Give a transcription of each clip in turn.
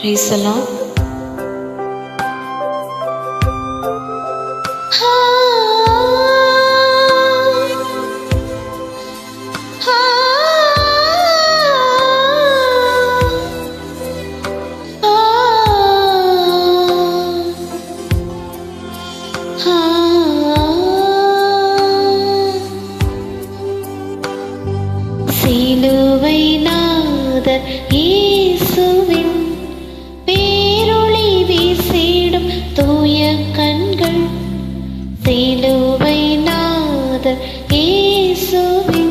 Praise the Lord. y.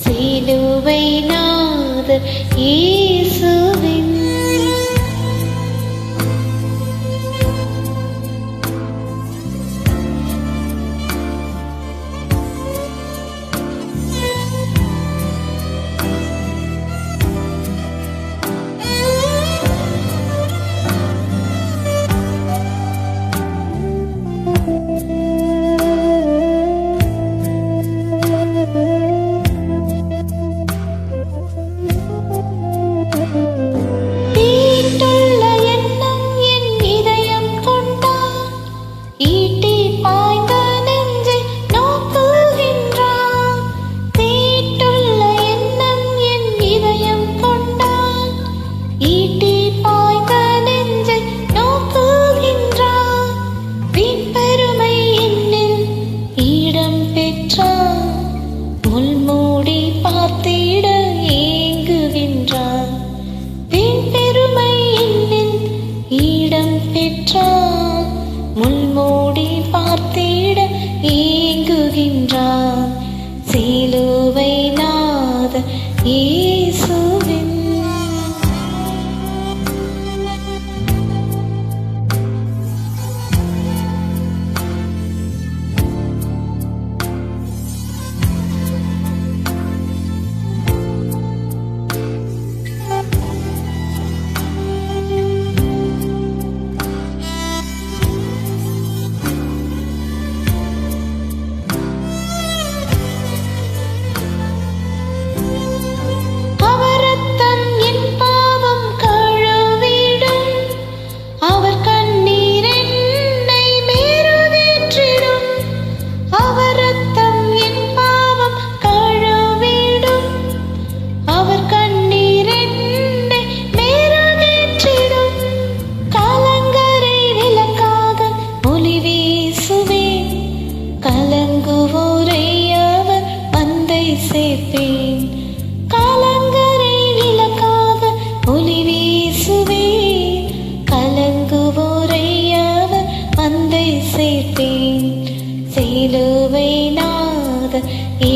சிலுவை நாதர் இயேசுவே மூடி பார்த்திட ஏங்குகின்றான் பின் பெருமை என்னில் பெற்றான் முள் மூடி ஏங்குகின்றான் சீலுவை நாத ஏ சேர்த்தேன். கலங்கரை விளக்காக ஒளி வீசுவே கலங்குவோரை அவர் வந்தை சேர்த்தேன். சேலுவை நாத ஏ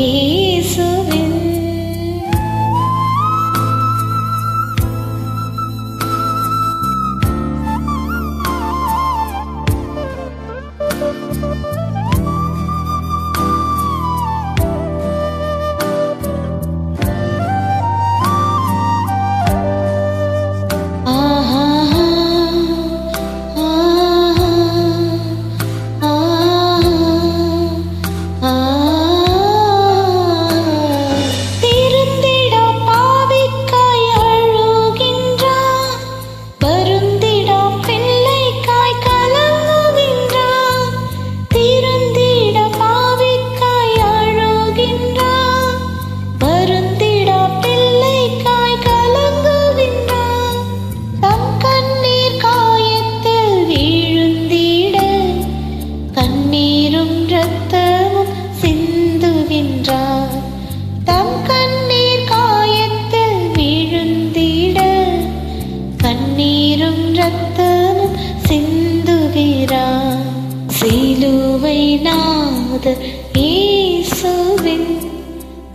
நாத இயேசுவின்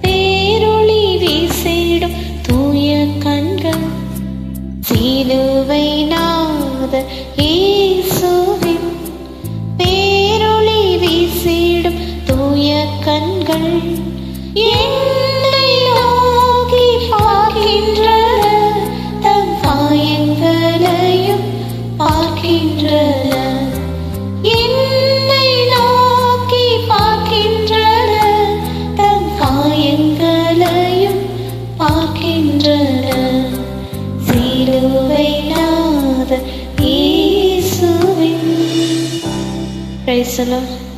பேரொளி வீசிடும் தூய கண்கள். சிலுவை நாத இயேசுவின் பேரொளி வீசிடும் தூய கண்கள். என்னை நாத